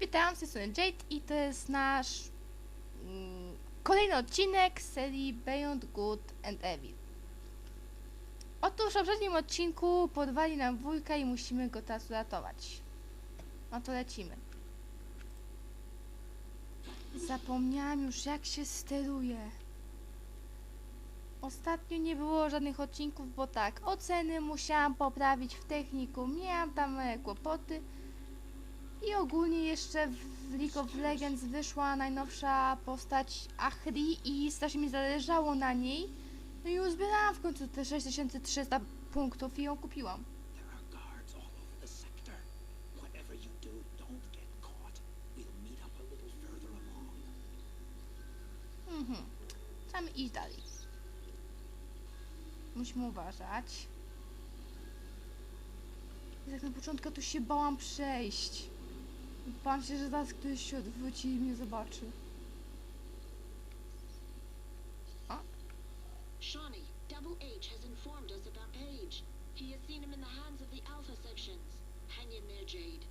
Witam, z tej strony Jade i to jest nasz mm, kolejny odcinek serii Beyond Good and Evil. Otóż w poprzednim odcinku podwali nam wujka i musimy go teraz uratować. No to lecimy. Zapomniałam już jak się steruje. Ostatnio nie było żadnych odcinków, bo tak, oceny musiałam poprawić w techniku, miałam tam kłopoty. I ogólnie jeszcze w League of Legends wyszła najnowsza postać Ahri i strasznie mi zależało na niej. No i uzbierałam w końcu te 6300 punktów i ją kupiłam. Mhm. Trzeba iść dalej. Musimy uważać. I tak na początku to się bałam przejść. Bałam się, że zaraz ktoś się odwróci i mnie zobaczy. Shawnee, Double H has informed us about Paige. He has seen him in the hands of the Alpha sections. Hang in there, Jade.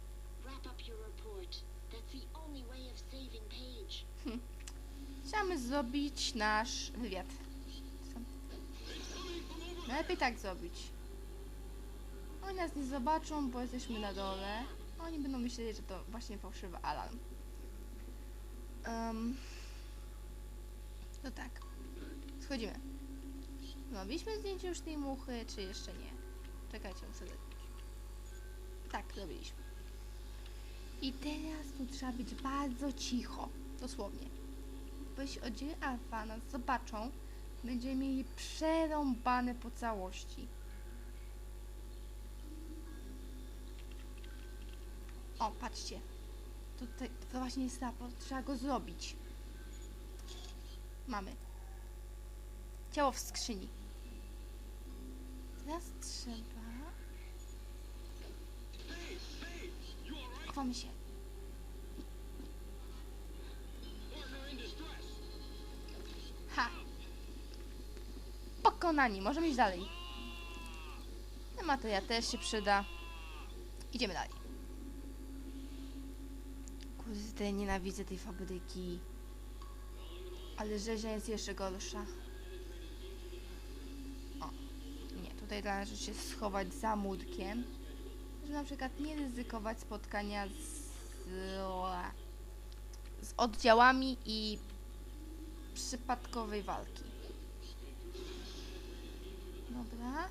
Wrap up your report. That's the only way of saving Paige. Chciamy zrobić nasz wywiad. Najlepiej tak zrobić. Oni nas nie zobaczą, bo jesteśmy na dole. Oni będą myśleli, że to właśnie fałszywy alarm. Um, to tak. Schodzimy. Robiliśmy zdjęcie już tej muchy, czy jeszcze nie? Czekajcie, muszę... Tak, robiliśmy. I teraz tu trzeba być bardzo cicho. Dosłownie bo jeśli oddziały alfa nas zobaczą, będziemy mieli przerąbane po całości. O, patrzcie. Tutaj, to właśnie jest raport, trzeba go zrobić. Mamy. Ciało w skrzyni. Teraz trzeba... Chowamy się. Ha! Pokonani, możemy iść dalej. No materia też się przyda. Idziemy dalej. Kurde, nienawidzę tej fabryki. Ale rzeźnia jest jeszcze gorsza. O, nie, tutaj należy się schować za murkiem. Żeby na przykład nie ryzykować spotkania z, z oddziałami i przypadkowej walki. Dobra.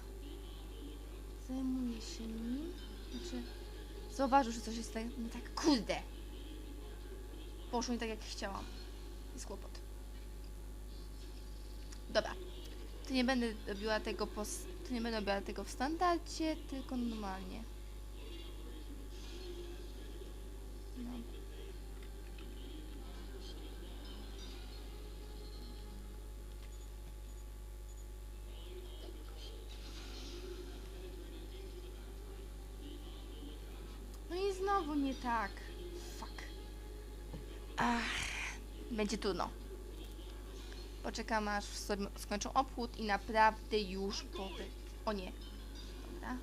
Zajmuję się nim. Znaczy, zauważył, że coś jest tak, tak. Kurde! Poszło nie tak, jak chciałam. Jest kłopot. Dobra. To nie będę robiła tego po, to nie będę robiła tego w standardzie, tylko normalnie. No. No i znowu nie tak. Ach, będzie trudno. Poczekam aż sobie skończą obchód i naprawdę już potem. O nie. Dobra.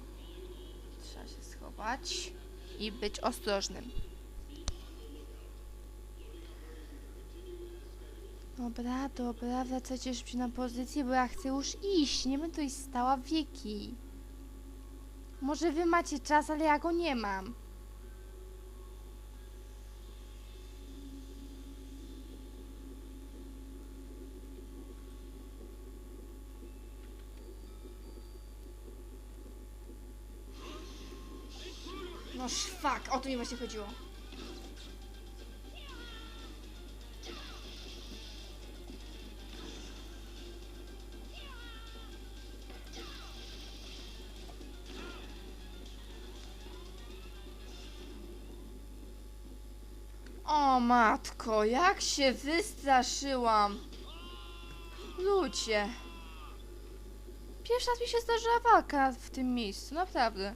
Trzeba się schować i być ostrożnym. Dobra, dobra, wracajcie już na pozycję, bo ja chcę już iść. Nie będę tutaj stała wieki. Może wy macie czas, ale ja go nie mam. Szwak, o to mi właśnie chodziło. O matko, jak się wystraszyłam. Ludzie. Pierwszy raz mi się zdarzyła walka w tym miejscu, naprawdę.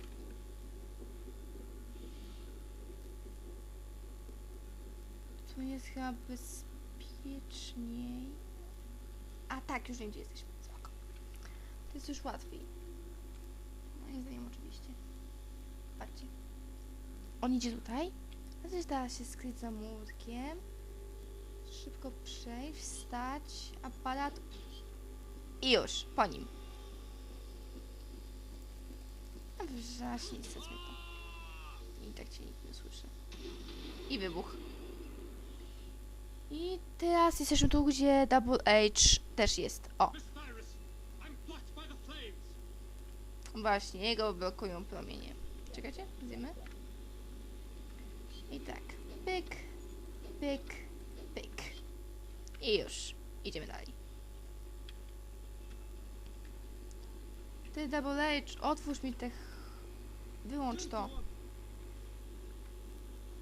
Tu jest chyba bezpieczniej. A tak, już wiem gdzie jesteśmy. Spoko. To jest już łatwiej. Moim zdaniem oczywiście. Patrzcie. On idzie tutaj, Chociaż da się skryć za murkiem. Szybko przejść, wstać, aparat i już, po nim. A wrzaśnij sobie to. I tak cię nikt nie słyszy. I wybuch. I teraz jesteśmy tu, gdzie Double H też jest. O, właśnie, jego blokują promienie. Czekajcie, zjemy. I tak, pyk, pyk, pyk. I już, idziemy dalej. Ty, Double H, otwórz mi te... Wyłącz to.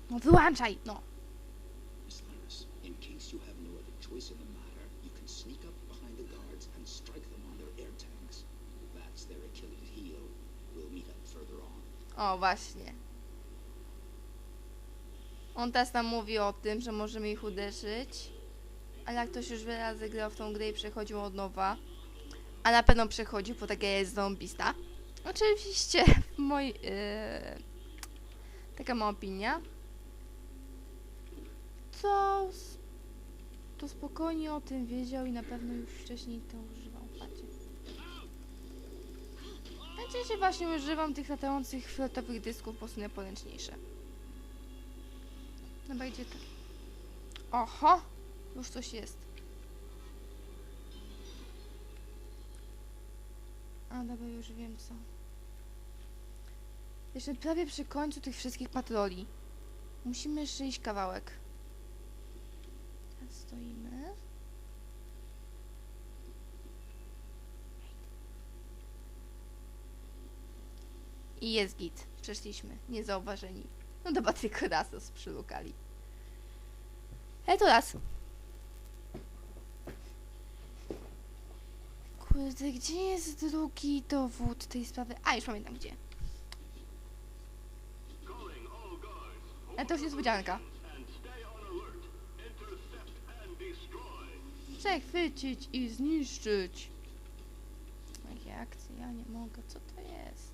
No wyłączaj, no. In case you have no other choice in the matter, you can sneak up behind the guards and strike them on their air tanks. That's their Achilles heel. We'll meet up further on. O, właśnie. On teraz nam mówi o tym, że możemy ich uderzyć. Ale jak ktoś już wiele razy grał w tą grę i przechodził od nowa, a na pewno przechodził, bo taka jest zombista. Oczywiście, moi, yy, taka ma opinia. S- to spokojnie o tym wiedział i na pewno już wcześniej to używał. Patrzcie. Najczęściej właśnie używam tych latających fioletowych dysków, po prostu najporęczniejsze. Dobra, gdzie to? Oho! Już coś jest. A, dobra, już wiem co. Jeszcze prawie przy końcu tych wszystkich patroli. Musimy jeszcze iść kawałek. Stoimy. I jest git. Przeszliśmy. Niezauważeni. No dobra, tylko raz nas przylukali. Ale to raz. Kurde, gdzie jest drugi dowód tej sprawy? A, już pamiętam gdzie. Ale to już niespodzianka. Przechwycić i zniszczyć. Jakie? Ja nie mogę. Co to jest?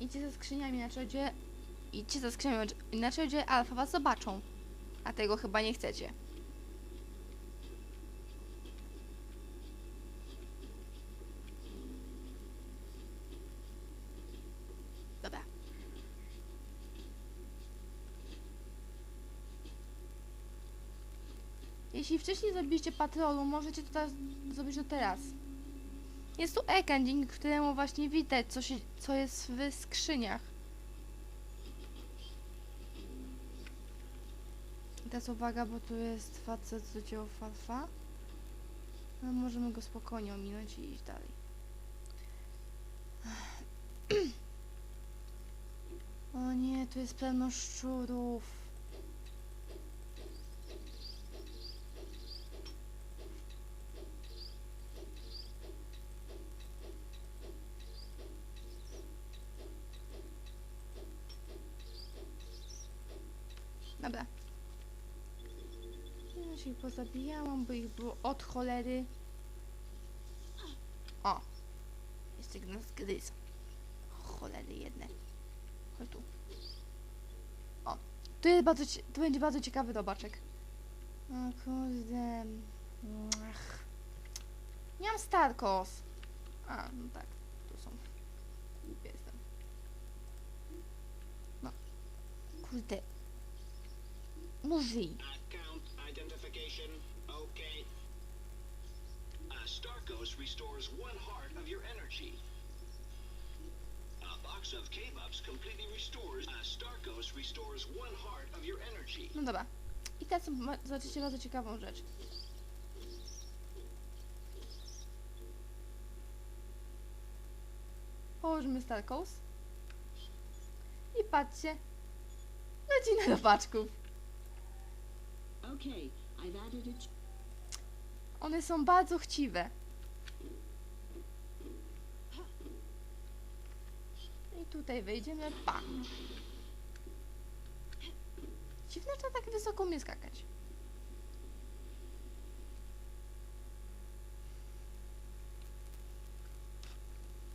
Idźcie za skrzyniami, inaczej ludzie... Idźcie za skrzyniami, inaczej ludzie alfa was zobaczą. A tego chyba nie chcecie. Dobra. Jeśli wcześniej zrobiliście patrolu, możecie to teraz zrobić to teraz. Jest tu ekran, dzięki któremu właśnie widać, co, się, co jest w skrzyniach. Teraz uwaga, bo tu jest facet z oddziału Alfa. No, możemy go spokojnie ominąć i iść dalej. O nie, tu jest pełno szczurów. Dobra. Ja się pozabijałam, bo ich było od cholery. O! Jeszcze nas gryzł. Cholery jedne. Chodź tu. O! Tu, jest bardzo, tu będzie bardzo ciekawy robaczek. O kurde. Ach. Nie mam Starkos. A, no tak. Tu są. Głupia jestem. No. Kurde. Okay. Uh, Starkos restores one heart of your energy. A box of K-Bups completely restores. Uh, Starkos restores one heart of your energy. No dobra. I teraz zobaczycie bardzo ciekawą rzecz. Położymy Starkos. I patrzcie. Leci na robaczków. Okay, I've added a ch- One są bardzo chciwe. I tutaj wejdziemy, pa. Dziwne, że tak wysoko umie skakać.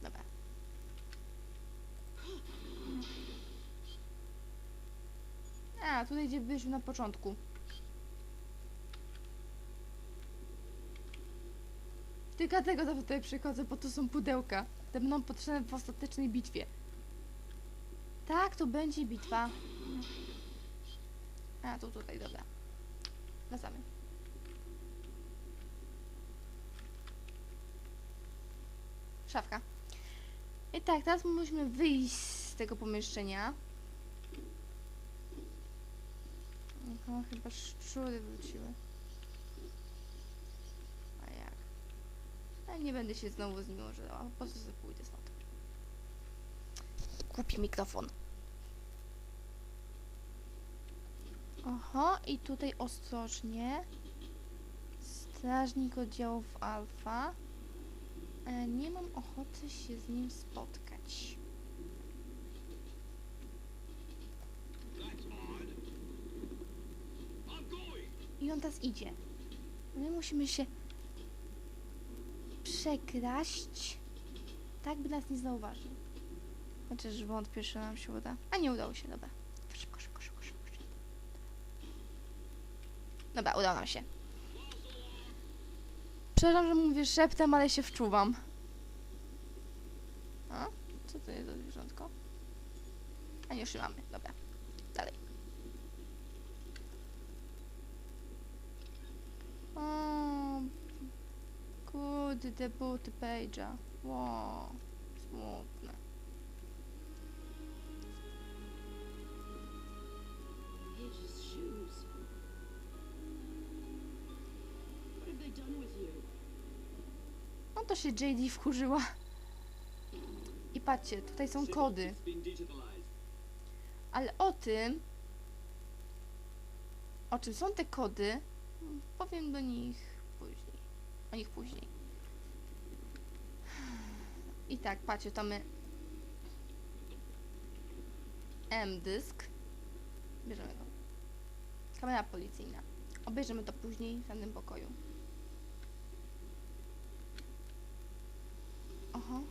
Dobra. A, tutaj gdzie byliśmy na początku. Tylko dlatego tutaj przychodzę, bo to są pudełka. Te będą potrzebne w ostatecznej bitwie. Tak, to będzie bitwa. A, tu tutaj, dobra. Wracamy. Szafka. I tak, teraz musimy wyjść z tego pomieszczenia. Aha, chyba szczury wróciły. A jak? Ja nie będę się znowu z nim używała, po prostu sobie pójdę stąd. Kupi mikrofon. Oho, i tutaj ostrożnie. Strażnik oddziałów alfa. E, nie mam ochoty się z nim spotkać. I on teraz idzie. My musimy się przekraść, tak by nas nie zauważył. Chociaż wątpię, że nam się uda. A nie udało się, dobra. Szybko, szybko, szybko, szybko. Dobra, udało nam się. Przepraszam, że mówię szeptem, ale się wczuwam. A? Co to jest za zwierzątko? A nie, już mamy. Dobra. Dalej. O, te buty Page'a. Wow, smutne. Page's shoes. What have they done with you? No to się JD wkurzyła. I patrzcie, tutaj są kody. Ale o tym, o czym są te kody, powiem do nich później. Nich później. I tak, patrzcie, to my M-dysk. Bierzemy go. Kamera policyjna. Obejrzymy to później w danym pokoju. Aha.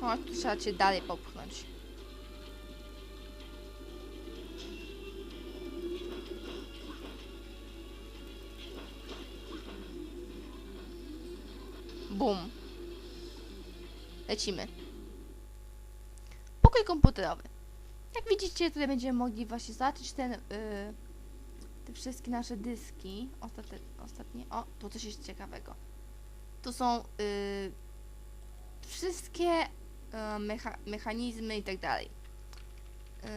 Chodź, tu trzeba cię dalej popchnąć. Bum. Lecimy. Pokój komputerowy. Jak widzicie, tutaj będziemy mogli właśnie zobaczyć ten, y, te wszystkie nasze dyski. Ostate, ostatnie. O, tu coś jest ciekawego. Tu są y, wszystkie mecha, mechanizmy i tak dalej. Y,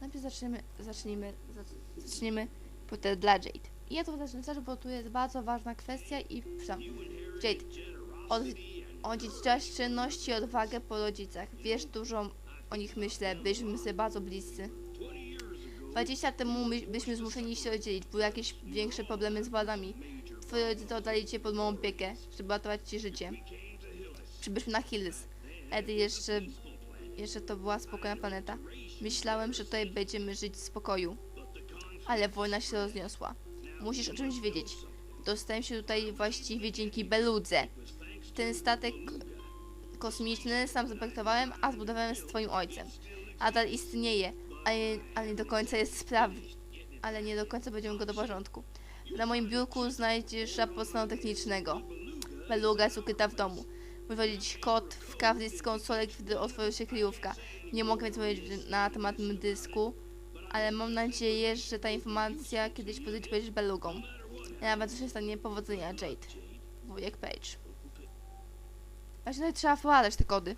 najpierw zaczniemy, zacznijmy, zac- zaczniemy płytę dla Jade. I ja to zacznę, bo tu jest bardzo ważna kwestia i przepraszam. Jade, od, odziedziczyłaś czynność i odwagę po rodzicach. Wiesz dużo o nich myślę, byliśmy sobie bardzo bliscy. 20 lat temu my, byliśmy zmuszeni się rozdzielić, były jakieś większe problemy z władami. Twoi rodzice oddali cię pod moją opiekę, żeby ratować ci życie. Przybyliśmy na Hills. Edy jeszcze, jeszcze to była spokojna planeta. Myślałem, że tutaj będziemy żyć w spokoju. Ale wojna się rozniosła. Musisz o czymś wiedzieć. Dostałem się tutaj właściwie dzięki Beludze. Ten statek kosmiczny sam zaprojektowałem, a zbudowałem z twoim ojcem. Nadal istnieje, ale, ale nie do końca jest sprawny. Ale nie do końca będziemy go do porządku. Na moim biurku znajdziesz raport stanu technicznego. Beluga jest ukryta w domu. Powiedzieć kod w każdej z konsolek, gdy otworzy się kryjówka. Nie mogę więc powiedzieć na temat dysku, ale mam nadzieję, że ta informacja kiedyś pozwoli powiedzieć Belugą. Nawet co się stanie powodzenia Jade. Wujek Page. Właśnie tutaj trzeba wkładać te kody.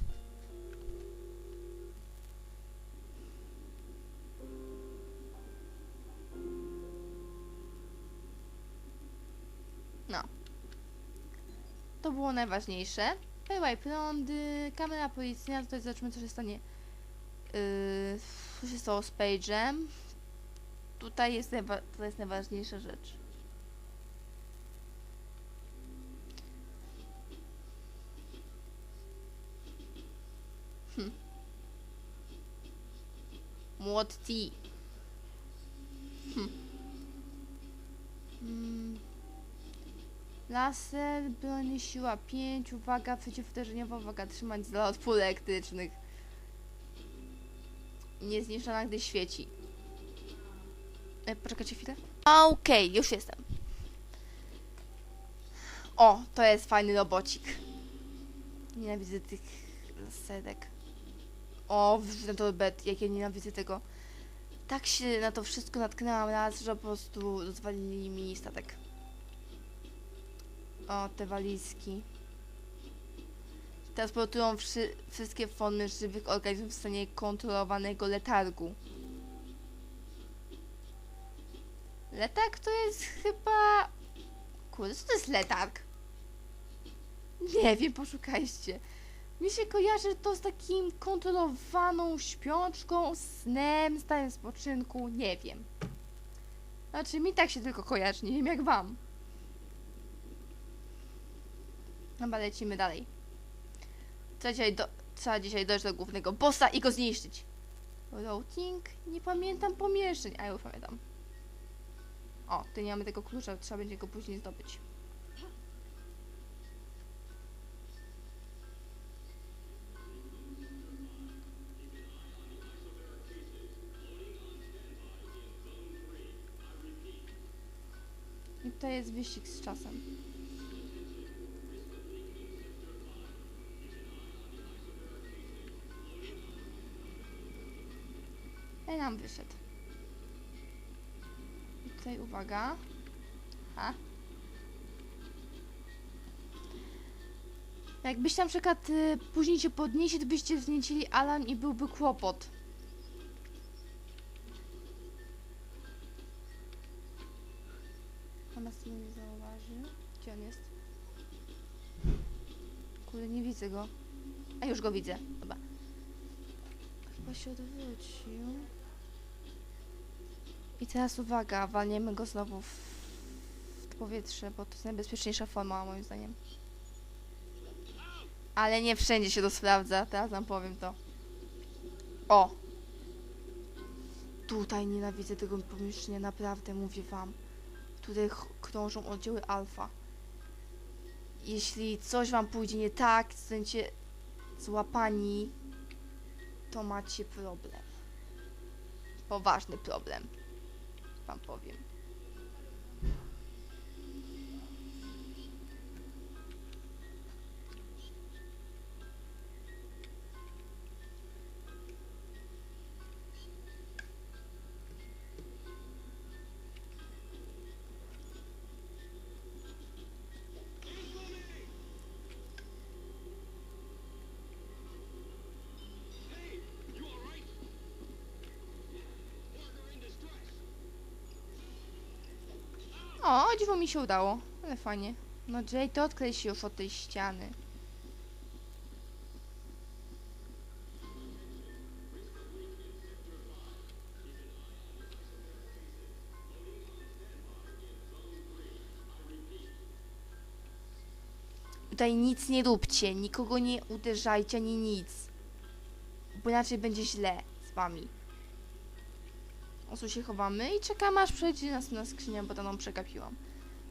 No. To było najważniejsze. Bywaj prądy, kamera policyjna, tutaj zobaczymy co się stanie. Yy, co się stało z Page'em. Tutaj jest, jest najważniejsza rzecz. Hm. Młot T. Hm. Hmm. Laser, broń, siła 5, uwaga, przeciwuderzeniowa, uwaga, trzymać z od pól elektrycznych. Niezniszczona, gdy świeci. E, poczekajcie chwilę. Okej, już jestem. O, to jest fajny robocik. Nienawidzę tych laserek. O, wrzucę to bet, jak ja nienawidzę tego. Tak się na to wszystko natknęłam raz, że po prostu rozwalili mi statek. O, te walizki. Transportują wszy- wszystkie formy żywych organizmów w stanie kontrolowanego letargu. Letarg to jest chyba... Kurde, co to jest letarg? Nie wiem, poszukajcie. Mi się kojarzy to z takim kontrolowaną śpiączką, snem, stanem spoczynku, nie wiem. Znaczy, mi tak się tylko kojarzy, nie wiem jak wam. Dobra, lecimy dalej. Trzeba dzisiaj, do, trzeba dzisiaj dojść do głównego bossa i go zniszczyć. Routing? Nie pamiętam pomieszczeń. A, już pamiętam. O, tu nie mamy tego klucza, trzeba będzie go później zdobyć. I to jest wyścig z czasem. Nam wyszedł. I tutaj uwaga. Ha. Jakbyście na przykład y, później się podnieśli, to byście wzniecili alarm i byłby kłopot. Ona z nie zauważy. Gdzie on jest? Kurde, nie widzę go. A już go widzę. Dobra. Chyba się odwrócił. I teraz uwaga, walniemy go znowu w, powietrze, bo to jest najbezpieczniejsza forma moim zdaniem. Ale nie wszędzie się to sprawdza, teraz wam powiem to. O! Tutaj nienawidzę tego pomieszczenia, naprawdę mówię wam. Tutaj krążą oddziały alfa. Jeśli coś wam pójdzie nie tak, zostaniecie złapani, to macie problem. Poważny problem. Wam powiem. O, dziwo mi się udało. Ale fajnie. No Jay, to odklej się już od tej ściany. Tutaj nic nie róbcie, nikogo nie uderzajcie ani nic. Bo inaczej będzie źle z wami. Osu się chowamy i czekamy aż przejdzie nas na skrzynię, bo tam przegapiłam.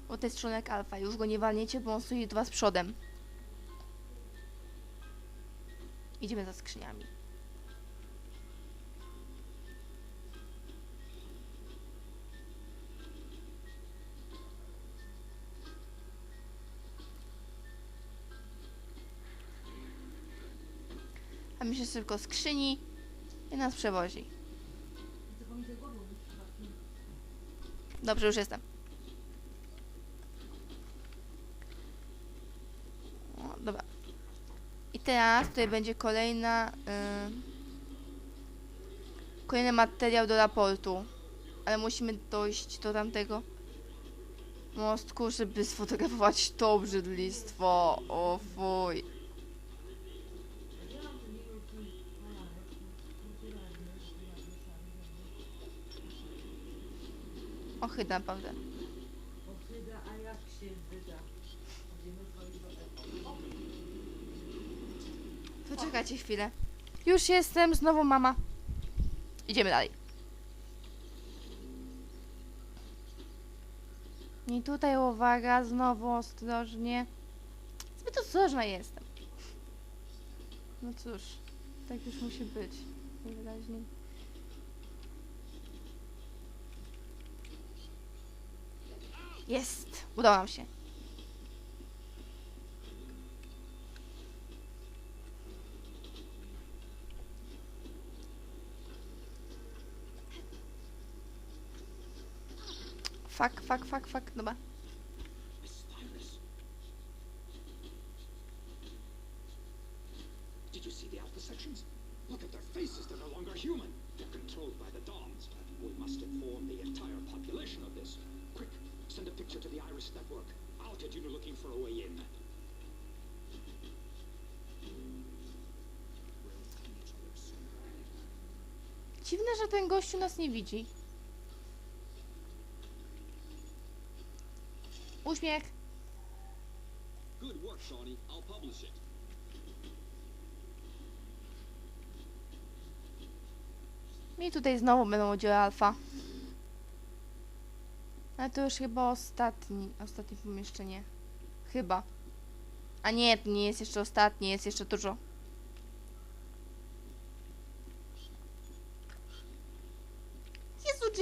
Bo to jest członek alfa, już go nie walniecie, bo on stoi do was przodem. Idziemy za skrzyniami. A my się szybko skrzyni i nas przewozi. Dobrze, już jestem. O, dobra. I teraz tutaj będzie kolejna. y, kolejny materiał do raportu. Ale musimy dojść do tamtego mostku, żeby sfotografować to obrzydlistwo. O fuj. Ohydne naprawdę. Ochyda, a jak się wyda? Poczekajcie chwilę. Już jestem, znowu mama. Idziemy dalej. I tutaj uwaga, znowu ostrożnie. Zbyt ostrożna jestem. No cóż, tak już musi być. Najwyraźniej. Jest! Udało nam się. Fuck, fuck, fuck, fuck. Dobra. Nas nie widzi. Uśmiech. Good work, Shawnee. I'll publish it. I tutaj znowu będą oddziały alfa. Ale to już chyba ostatni, ostatnie pomieszczenie. Chyba. A nie, to nie jest jeszcze ostatnie, jest jeszcze dużo.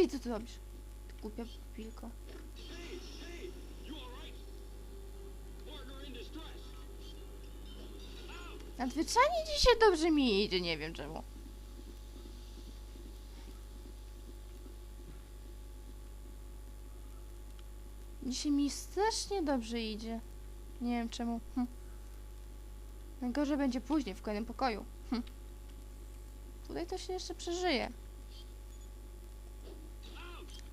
Jay, co ty robisz? Głupia distress. Nadzwyczajnie dzisiaj dobrze mi idzie, nie wiem czemu. Dzisiaj mi strasznie dobrze idzie. Nie wiem czemu. Hm. Najgorzej będzie później w kolejnym pokoju. Hm. Tutaj to się jeszcze przeżyje.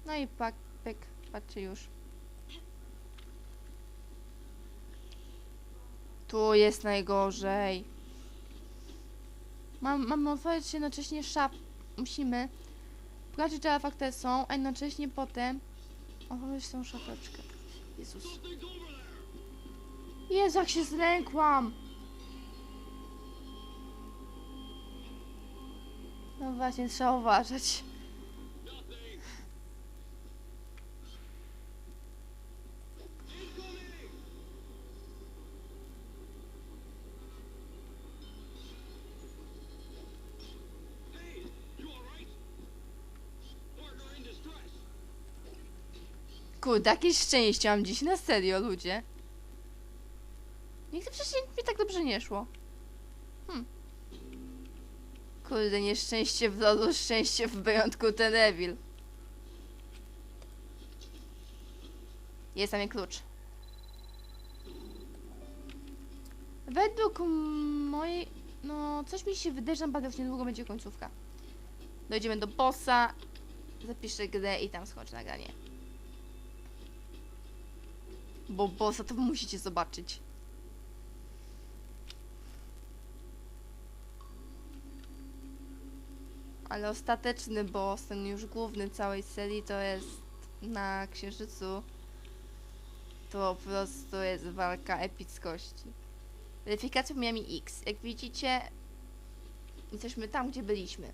No i pak, pyk, patrzcie już. Tu jest najgorzej. Mam, mamy otworzyć jednocześnie szaf. Musimy sprawdzić, czy fakty są, a jednocześnie potem otworzyć tą szafeczkę. Jezus. Jezu, jak się zlękłam! No właśnie, trzeba uważać. Kurde, jakieś szczęście mam dziś, na serio, ludzie. Nigdy wcześniej mi tak dobrze nie szło. Hmm. Kurde, nieszczęście w lolu, szczęście w wyjątku ten Evil. Jest tam klucz. Według mojej... No, coś mi się wydaje, że naprawdę niedługo będzie końcówka. Dojdziemy do bossa, zapiszę grę i tam skończę nagranie. Bo bossa to musicie zobaczyć. Ale ostateczny boss, ten już główny całej serii, to jest na Księżycu. To po prostu jest walka epickości. Weryfikacja Miami X. Jak widzicie, jesteśmy tam, gdzie byliśmy.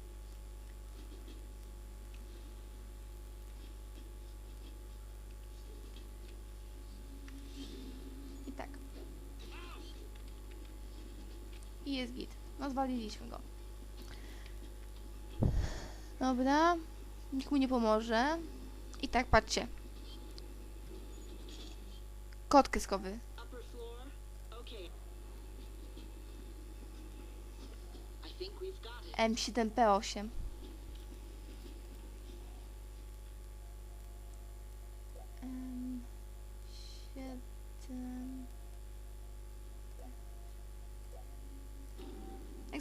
jest git. No zwaliliśmy go. Dobra. Nikt mu nie pomoże. I tak, patrzcie. Kot kreskowy. M7P8.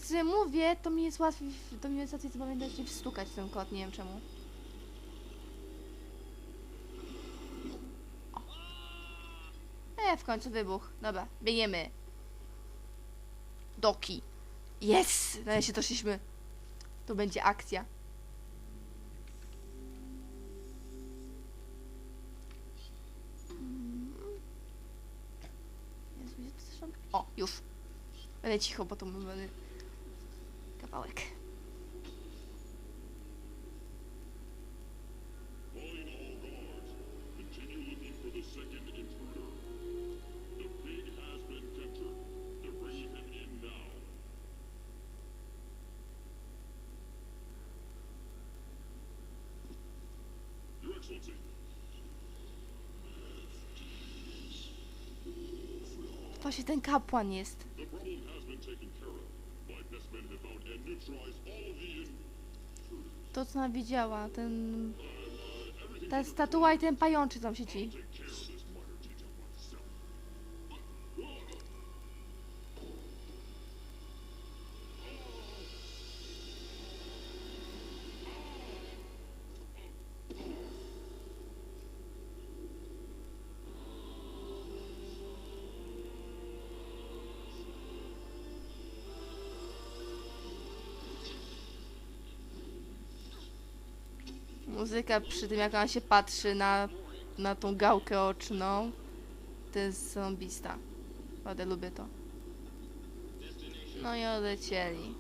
Sobie mówię, to mi jest łatwiej, to mi jest łatwiej zapamiętać niż stukać ten kod, nie wiem czemu. E, w końcu wybuch. Dobra, biegniemy. Doki. Jest! Na się doszliśmy. To będzie akcja. Mm. O, już. Będę cicho, bo to będę kawałek. Właśnie ten kapłan jest. To co ona widziała, ten... Ta statua i ten pajączy tam siedzi. Muzyka przy tym jak ona się patrzy na, na tą gałkę oczną. To jest zombista. Naprawdę lubię to. No i odlecieli.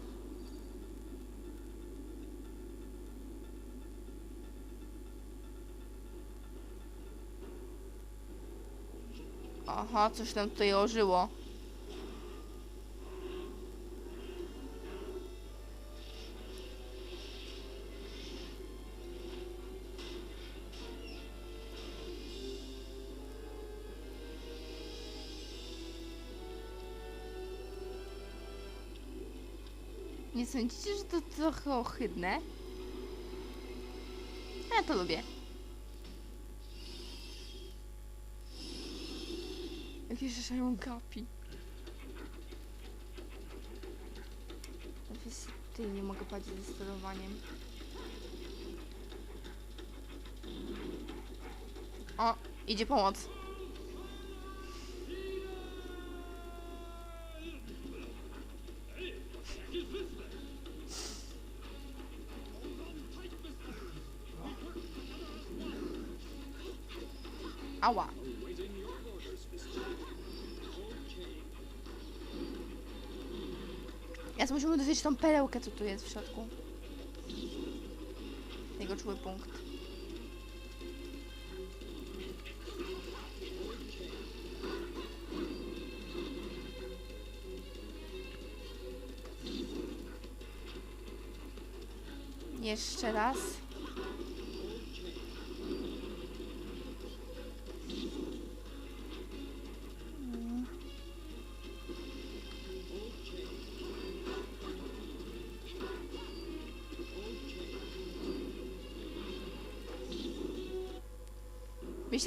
Aha, coś tam tutaj ożyło. Sądzicie, że to trochę ohydne? Ja to lubię. Jakieś rzeszają gapi. Ty nie mogę patrzeć ze sterowaniem. O, idzie pomoc. Tą perełkę, co tu jest w środku. Jego czuły punkt. Jeszcze raz.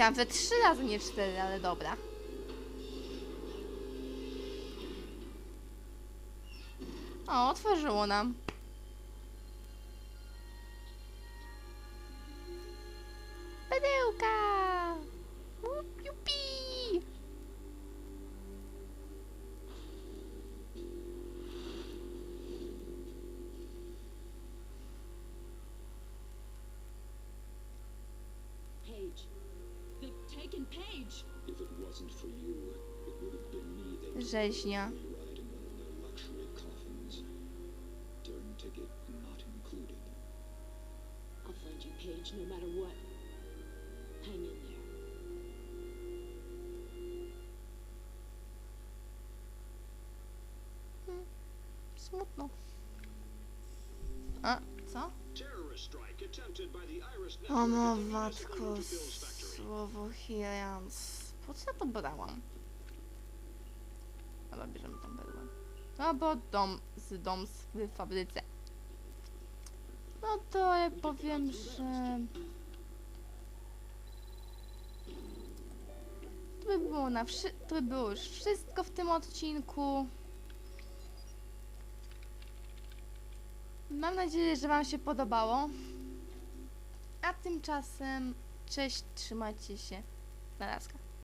Myślałam, że trzy razy, nie cztery, ale dobra. O, otworzyło nam. In there. Smutno. A, co? O no, matko, słowo Hylians. Po co ja to brałam? No bo dom z dom w fabryce. No to ja powiem, że... To by było na. To by było już wszystko w tym odcinku. Mam nadzieję, że Wam się podobało. A tymczasem cześć, trzymajcie się. Na razie.